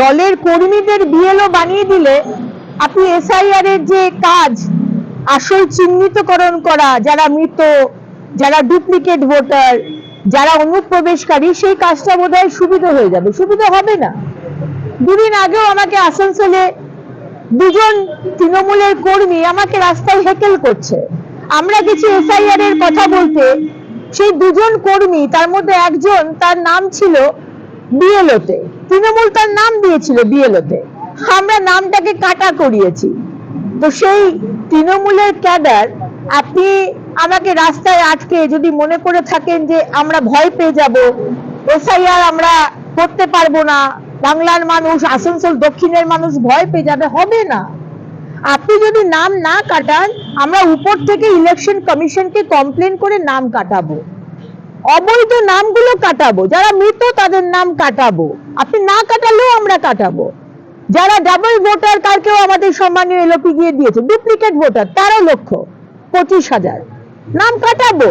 দলের কর্মীদের বিএলও বানিয়ে দিলে আপনি এসআইআর এর যে কাজ, আসল চিহ্নিতকরণ করা, যারা মৃত, যারা ডুপ্লিকেট ভোটার যারা অনুপ্রবেশকারী সেই কাজটা বোধহয় সুবিধা হয়ে যাবে। সুবিধা হবে না। দুদিন আগেও আমাকে আসানসোলে দুজন তৃণমূলের কর্মী আমাকে রাস্তায় হেকেল করছে। আমরা গেছি এসআইআর এর কথা বলতে। সেই দুজন কর্মী, তার মধ্যে একজন, তার নাম ছিল বিএলওতে। তৃণমূল তার নাম দিয়েছিল বিএলওতে। আমরা নামটাকে কাটা করিয়েছি। তো সেই তৃণমূলের ক্যাডার, আপনি আমাকে রাস্তায় আটকে যদি মনে করে থাকেন যে আমরা ভয় পেয়ে যাব এসআইআর আমরা করতে পারব না, বাংলার মানুষ, আসানসোল দক্ষিণের মানুষ ভয় পেয়ে যাবে, হবে না। আপনি যদি নাম না কাটান, আমরা উপর থেকে ইলেকশন কমিশনকে কমপ্লেন করে নাম কাটাবো। অবৈধ নামগুলো কাটাবো, যারা মৃত তাদের নাম কাটাবো। আপনি না কাটালেও আমরা কাটাবো। যারা ডাবল ভোটার কালকেও আমাদের সম্মানীয় এলপি গিয়ে দিয়েছে ডুপ্লিকেট ভোটার তেরো লক্ষ্য পঁচিশ হাজার। নাম কাটাবো।